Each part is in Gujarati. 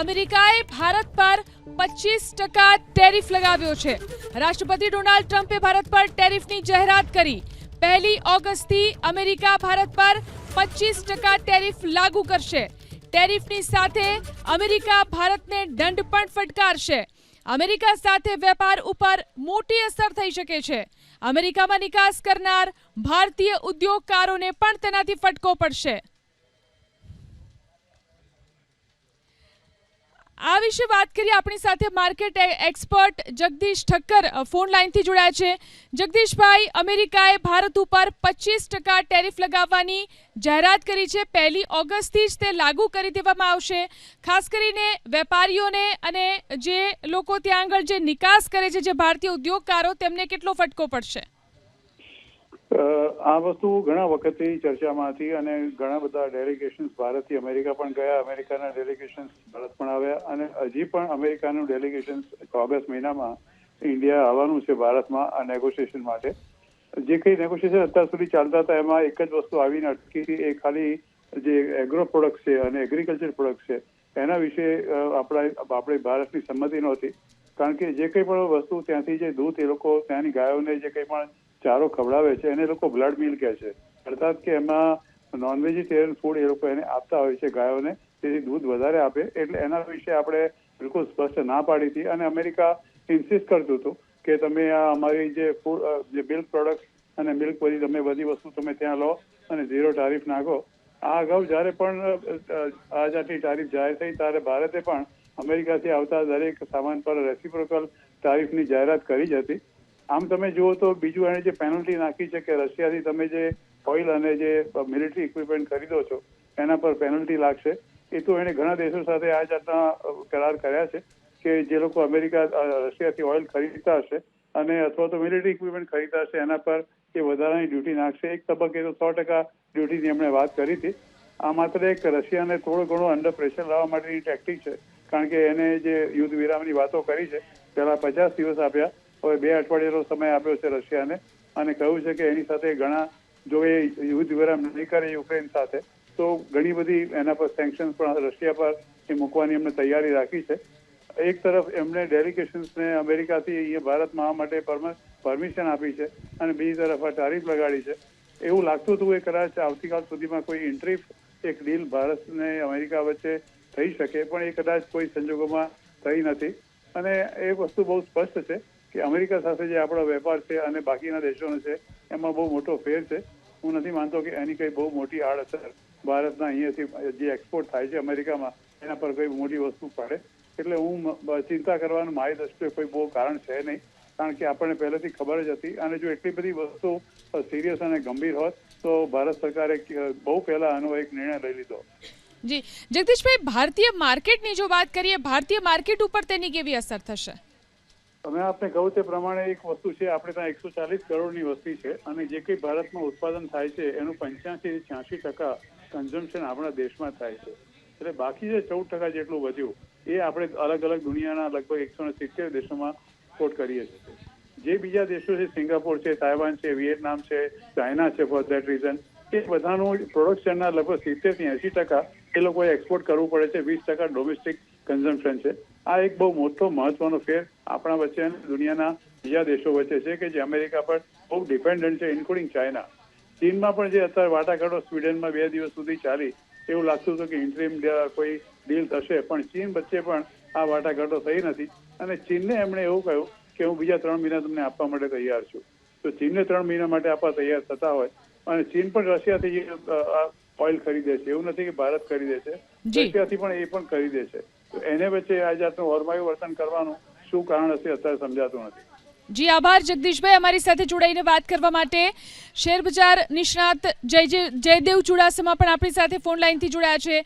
અમેરિકાએ ભારત પર પચીસ ટકા ટેરિફ લગાવ્યો છે. રાષ્ટ્રપતિ ડોનાલ્ડ ટ્રમ્પે ભારત પર ટેરિફની જાહેરાત કરી. પહેલી ઓગસ્ટથી અમેરિકા ભારત પર પચીસ ટકા ટેરિફ લાગુ કરશે. ટેરિફની સાથે અમેરિકા ભારતને દંડ પણ ફટકારશે. અમેરિકા સાથે વેપાર ઉપર મોટી અસર થઈ શકે છે. અમેરિકામાં નિકાસ કરનાર ભારતીય ઉદ્યોગકારોને પણ તેનાથી ફટકો પડશે. આ વિશે વાત કરીએ આપણી સાથે market expert Jagdish Thakkar phone લાઇનથી જોડાયા છે. જગદીશભાઈ, અમેરિકાએ ભારત ઉપર પચીસ ટકા ટેરિફ લગાવવાની જાહેરાત કરી છે. પહેલી ઓગસ્ટથી જ તે લાગુ કરી દેવામાં આવશે. ખાસ કરીને વેપારીઓને અને જે લોકો ત્યાં આગળ જે નિકાસ કરે છે, જે ભારતીય ઉદ્યોગકારો, તેમને કેટલો ફટકો પડશે? આ વસ્તુ ઘણા વખતથી ચર્ચામાં હતી અને ઘણા બધા ડેલિગેશન્સ ભારતથી અમેરિકા પણ ગયા. અમેરિકાના ડેલિગેશન્સ ભારત પણ આવ્યા અને હજી પણ અમેરિકાનું ડેલિગેશન ઓગસ્ટ મહિનામાં ઇન્ડિયા આવવાનું છે ભારતમાં આ નેગોશિએશન માટે. જે કઈ નેગોશિએશન અત્યાર સુધી ચાલતા હતા એમાં એક જ વસ્તુ આવીને અટકી હતી. એ ખાલી જે એગ્રો પ્રોડક્ટ છે અને એગ્રીકલ્ચર પ્રોડક્ટ છે, એના વિશે આપણા, આપણે ભારતની સંમતિ નહોતી. કારણ કે જે કંઈ પણ વસ્તુ ત્યાંથી જે દૂધ એ લોકો ત્યાંની ગાયોને જે કંઈ પણ ચારો ખવડાવે છે, એને લોકો બ્લડ મિલ કહે છે. અર્થાત કે એમાં નોન વેજીટેરિયન ફૂડ એ લોકો એને આપતા હોય છે ગાયોને, તેથી દૂધ વધારે આપે. એટલે એના વિશે આપણે બિલકુલ સ્પષ્ટ ના પાડી હતી. અને અમેરિકા ઇન્સિસ્ટ કરતું હતું કે તમે આ અમારી જે ફૂડ જે મિલ્ક પ્રોડક્ટ અને મિલ્ક બધી તમે બધી વસ્તુ તમે ત્યાં લો અને ઝીરો ટારિફ નાખો આ અગાઉ જ્યારે પણ આ જાતની ટારીફ જાહેર થઈ ત્યારે ભારતે પણ અમેરિકાથી આવતા દરેક સામાન પર રેસિપ્રોકલ તારીફની જાહેરાત કરી જ હતી. આમ તમે જુઓ તો બીજું એણે જે પેનલ્ટી નાખી છે કે રશિયાથી તમે જે ઓઇલ અને જે મિલિટરી ઇક્વિપમેન્ટ ખરીદો છો, એના પર પેનલ્ટી લાગશે. એ તો એણે ઘણા દેશો સાથે આ જાતના કરાર કર્યા છે કે જે લોકો અમેરિકા રશિયાથી ઓઇલ ખરીદતા હશે અને અથવા તો મિલિટરી ઇક્વિપમેન્ટ ખરીદતા હશે, એના પર એ વધારાની ડ્યુટી નાખશે. એક તબક્કે તો સો ટકા ડ્યુટીની એમણે વાત કરી હતી. આ માત્ર એક રશિયાને થોડું ઘણું અંડર પ્રેશર લાવવા માટેની ટેક્ટિક છે. કારણ કે એને જે યુદ્ધ વિરામની વાતો કરી છે, પહેલા પચાસ દિવસ આપ્યા હવે બે અઠવાડિયાનો સમય આપ્યો છે રશિયાને અને કહ્યું છે કે એની સાથે ઘણા, જો એ યુદ્ધ વિરામ નહીં કરે યુક્રેન સાથે, તો ઘણી બધી એના પર સેન્કશન પણ રશિયા પર એ મૂકવાની એમને તૈયારી રાખી છે. એક તરફ એમણે ડેલિગેશન્સને અમેરિકાથી અહીંયા ભારતમાં આવવા માટે પરમિશન આપી છે અને બીજી તરફ આ તારીફ લગાડી છે. એવું લાગતું હતું એ કદાચ આવતીકાલ સુધીમાં કોઈ ઇન્ટ્રીફ એક ડીલ ભારત અને અમેરિકા વચ્ચે થઈ શકે, પણ એ કદાચ કોઈ સંજોગોમાં થઈ નથી. અને એ વસ્તુ બહુ સ્પષ્ટ છે કે અમેરિકા સાથે જે આપણો વેપાર છે અને બાકીના દેશોનો છે, એમાં બહુ મોટો ફેર છે. હું નથી માનતો કે એની કંઈ બહુ મોટી આડઅસર ભારતના અહીંયાથી જે એક્સપોર્ટ થાય છે અમેરિકામાં, એના પર કંઈ મોટી વસ્તુ પડે. એટલે હું ચિંતા કરવાનું મારી દ્રષ્ટિએ કોઈ બહુ કારણ છે નહીં. કારણ કે આપણને પહેલેથી ખબર જ હતી અને જો એટલી બધી વસ્તુ સિરિયસ અને ગંભીર હોત, તો ભારત સરકારે બહુ પહેલા આનો એક નિર્ણય લઈ લીધો. જી. જગદીશભાઈ, ભારતીય માર્કેટની જો વાત કરીએ, ભારતીય માર્કેટ ઉપર તેની કેવી અસર થશે? અમે આપને કહું તે પ્રમાણે એક વસ્તુ છે, આપણે ત્યાં એકસો ચાલીસ કરોડની વસ્તી છે અને જે કંઈ ભારતમાં ઉત્પાદન થાય છે, એનું પંચ્યાસી છ્યાસી ટકા કન્ઝમ્પશન આપણા દેશમાં થાય છે. એટલે બાકી જે ચૌદ ટકા જેટલું વધ્યું, એ આપણે અલગ અલગ દુનિયાના લગભગ એકસો ને સિત્તેર દેશોમાં એક્સપોર્ટ કરીએ છીએ. જે બીજા દેશો છે, સિંગાપોર છે, તાઇવાન છે વિયેટનામ છે, ચાઇના છે ફોર ધેટ રીઝન એ બધાનું પ્રોડક્શનના લગભગ સિત્તેરથી એસી ટકા એ લોકોએ એક્સપોર્ટ કરવું પડે છે. વીસ ટકા ડોમેસ્ટિક કન્ઝમ્પશન છે. આ એક બહુ મોટો, મહત્વનો ફેર આપણા વચ્ચે અને દુનિયાના બીજા દેશો વચ્ચે છે કે જે અમેરિકા પર બહુ ડિપેન્ડન્ટ છે ઇન્ક્લુડિંગ ચાઇના ચીનમાં પણ જે અત્યારે વાટાઘાટો સ્વીડનમાં બે દિવસ સુધી ચાલી એવું લાગતું હતું કે ઇન્ટરીમ કોઈ ડીલ થશે પણ ચીન વચ્ચે પણ આ વાટાઘાટો થઈ નથી. અને ચીનને એમણે એવું કહ્યું કે હું બીજા ત્રણ મહિના તમને આપવા માટે તૈયાર છું. તો ચીનને ત્રણ મહિના માટે આપવા તૈયાર થતા હોય અને ચીન પણ રશિયાથી ઓઇલ ખરીદે છે. એવું નથી કે ભારત ખરીદે છે. રશિયાથી પણ એ પણ ખરીદે છે. તો એને વચ્ચે આ જાતનું વર્માયું વર્તન કરવાનું શું કારણ હશે અત્યારે સમજાતું નથી. જી આભાર જગદીશભાઈ. અમારી સાથે જોડાઈને વાત કરવા માટે શેર બજાર નિષ્ણાત જય જય- જયદેવ ચુડાસમા પણ આપણી સાથે ફોન લાઈનથી જોડાયા છે.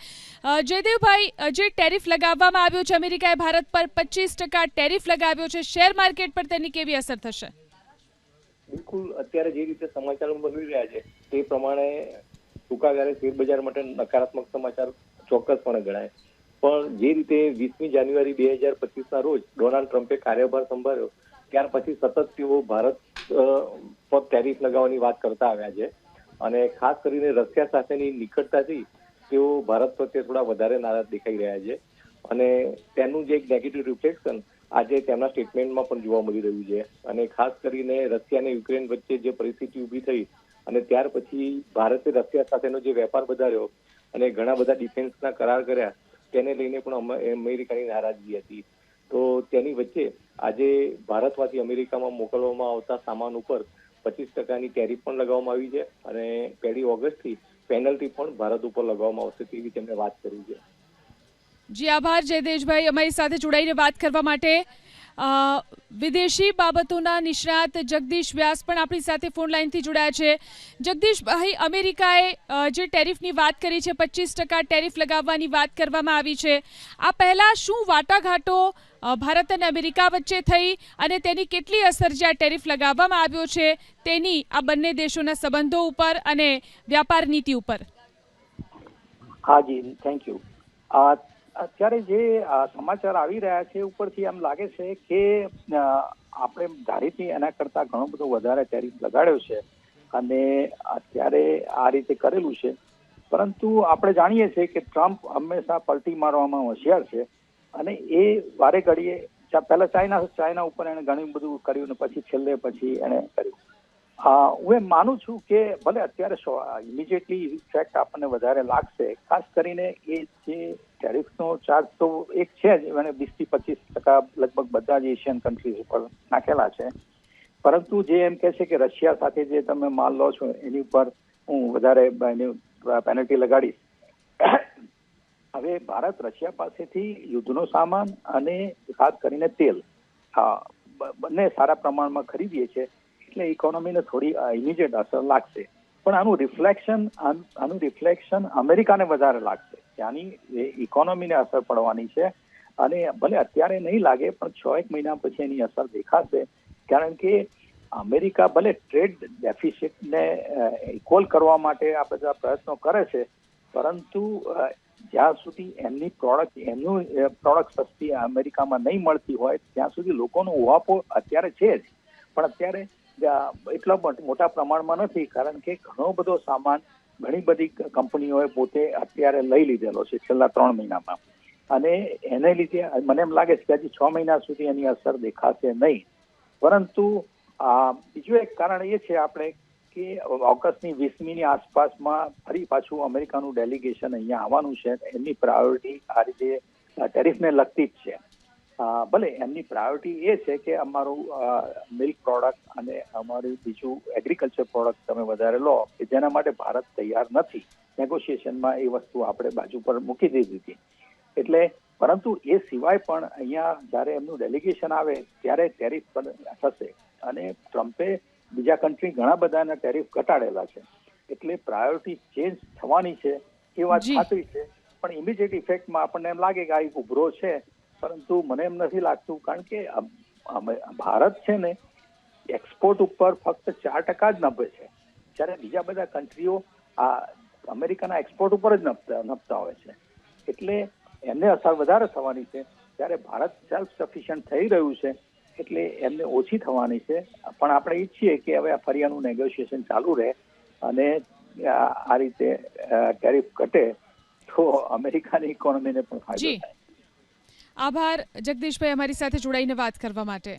જયદેવભાઈ જે ટેરિફ લગાવવામાં આવ્યો છે અમેરિકાએ ભારત પર પચીસ ટકા ટેરિફ લગાવ્યો છે શેર માર્કેટ પર તેની કેવી અસર થશે? બિલકુલ અત્યારે જે રીતે સમાચારો બની રહ્યા છે તે પ્રમાણે ટૂંકા ગાળે શેર બજાર માટે નકારાત્મક સમાચાર ચોક્કસપણે ગણાય. પણ જે રીતે વીસમી જાન્યુઆરી બે હજાર પચીસના રોજ ડોનાલ્ડ ટ્રમ્પે કાર્યભાર સંભાળ્યો, ત્યાર પછી સતત તેઓ ભારત પર ટેરિફ લગાવવાની વાત કરતા આવ્યા છે. અને ખાસ કરીને રશિયા સાથેની નિકટતાથી તેઓ ભારત પ્રત્યે થોડા વધારે નારાજ દેખાઈ રહ્યા છે. અને તેનું જે એક નેગેટિવ રિફ્લેક્શન આજે તેમના સ્ટેટમેન્ટમાં પણ જોવા મળી રહ્યું છે. અને ખાસ કરીને રશિયા અને યુક્રેન વચ્ચે જે પરિસ્થિતિ ઊભી થઈ અને ત્યાર પછી ભારતે રશિયા સાથેનો જે વેપાર વધાર્યો અને ઘણા બધા ડિફેન્સના કરાર કર્યા તેને લઈને પણ અમ- અમેરિકાની નારાજગી હતી. તો તેની વચ્ચે આજે ભારતમાંથી અમેરિકામાં મોકલવામાં આવતા સામાન ઉપર પચીસ ટકાની ટેરિફ પણ લગાવવામાં આવી છે અને પહેલી ઓગસ્ટથી પેનલ્ટી પણ ભારત ઉપર લગાવવામાં આવશે તેવી તેમણે વાત કરી છે. જી, આભાર જયદેશભાઈ અમારી સાથે જોડાઈને વાત કરવા માટે વિદેશી બાબતોના નિષ્ણાત જગદીશ વ્યાસ પણ આપણી સાથે ફોન લાઈનથી જોડાયા છે. જગદીશભાઈ અમેરિકાએ જે ટેરિફની વાત કરી છે, પચીસ ટકા ટેરિફ લગાવવાની વાત કરવામાં આવી છે. આ પહેલાં શું વાટાઘાટો ભારત અને અમેરિકા વચ્ચે થઈ અને તેની કેટલી અસર જે આ ટેરિફ લગાવવામાં આવ્યો છે, તેની આ બંને દેશોના સંબંધો ઉપર અને વ્યાપાર નીતિ ઉપર? હા જી થેન્ક યુ અત્યારે જે સમાચાર આવી રહ્યા છે ઉપરથી એમ લાગે છે કે આપણે ધારીથી એના કરતા ઘણો બધો વધારે ટેરિફ લગાડ્યો છે અને અત્યારે આ રીતે કરેલું છે. પરંતુ આપણે જાણીએ છીએ કે ટ્રમ્પ હંમેશા પલટી મારવામાં હોશિયાર છે અને એ વારે ઘડીએ પહેલા ચાઇના ચાઇના ઉપર એને ઘણું બધું કર્યું ને પછી છેલ્લે પછી એને કર્યું. હા એમ માનું છું કે ભલે અત્યારે ઇમિડિયેટલી ઇફેક્ટ આપણને વધારે લાગશે, ખાસ કરીને એ જે ટેરિફનો ચાર્જ તો એક છે જ, અને વીસથી પચીસ ટકા લગભગ બધા જ એશિયન કન્ટ્રીઝ ઉપર નાખેલા છે. પરંતુ જે એમ કહે છે કે રશિયા સાથે જે તમે માલ લો છો, એની ઉપર હું વધારે એની પેનલ્ટી લગાડીશ. હવે ભારત રશિયા પાસેથી યુદ્ધનો સામાન અને ખાસ કરીને તેલ બંને સારા પ્રમાણમાં ખરીદીએ છીએ. એટલે ઇકોનોમીને થોડી ઇમિડિયેટ અસર લાગશે. પણ આનું રિફ્લેક્શન આનું રિફ્લેક્શન અમેરિકાને વધારે લાગશે. ત્યાંની ઇકોનોમીને અસર પડવાની છે. અને ભલે અત્યારે નહીં લાગે, પણ છ એક મહિના પછી એની અસર દેખાશે. કારણ કે અમેરિકા ભલે ટ્રેડ ડેફિસિટને ઇક્વલ કરવા માટે આ બધા પ્રયત્નો કરે છે, પરંતુ જ્યાં સુધી એમની પ્રોડક્ટ એમનું પ્રોડક્ટ સસ્તી અમેરિકામાં નહીં મળતી હોય, ત્યાં સુધી લોકોનો ઉહાપો અત્યારે છે જ. પણ અત્યારે એટલા મોટ- પ્રમાણમાં નથી, કારણ કે ઘણો બધો સામાન ઘણી બધી કંપનીઓએ પોતે અત્યારે લઈ લીધેલો છે છેલ્લા ત્રણ મહિનામાં. અને એને લીધે મને એમ લાગે છે કે હજી છ મહિના સુધી એની અસર દેખાશે નહીં. પરંતુ આ બીજું એક કારણ એ છે આપણે કે ઓગસ્ટની વીસમીની આસપાસમાં ફરી પાછું અમેરિકાનું ડેલિગેશન અહીંયા આવવાનું છે. એમની પ્રાયોરિટી આ રીતે ટેરિફને લગતી જ છે. ભલે એમની પ્રાયોરિટી એ છે કે અમારું મિલ્ક પ્રોડક્ટ અને અમારું બીજું એગ્રીકલ્ચર પ્રોડક્ટ તમે વધારે લો કે જેના માટે ભારત તૈયાર નથી. નેગોશિએશનમાં એ વસ્તુ આપણે બાજુ પર મૂકી દીધી હતી. એટલે પરંતુ એ સિવાય પણ અહીંયા જ્યારે એમનું ડેલિગેશન આવે ત્યારે ટેરિફ પણ થશે. અને ટ્રમ્પે બીજા કન્ટ્રી ઘણા બધાના ટેરિફ ઘટાડેલા છે. એટલે પ્રાયોરિટી ચેન્જ થવાની છે એ વાત. ખાતરી છે. પણ ઇમિડિયેટ ઇફેક્ટમાં આપણને એમ લાગે કે આ એક ઉભરો છે. પરંતુ મને એમ નથી લાગતું કારણ કે ભારત છે ને એક્સપોર્ટ ઉપર ફક્ત ચાર ટકા જ નભે છે. જ્યારે બીજા બધા કન્ટ્રીઓ આ અમેરિકાના એક્સપોર્ટ ઉપર જ નભતા હોય છે. એટલે એમને અસર વધારે થવાની છે. ત્યારે ભારત સેલ્ફ સફિશિયન્ટ થઈ રહ્યું છે એટલે એમને ઓછી થવાની છે. પણ આપણે ઈચ્છીએ કે હવે આ ફરી આનું નેગોશિએશન ચાલુ રહે અને આ રીતે ટેરિફ ઘટે તો અમેરિકાની ઇકોનોમીને પણ ફાયદો થાય. આભાર. જગદીશભાઈ અમારી સાથે જોડાઈને વાત કરવા માટે.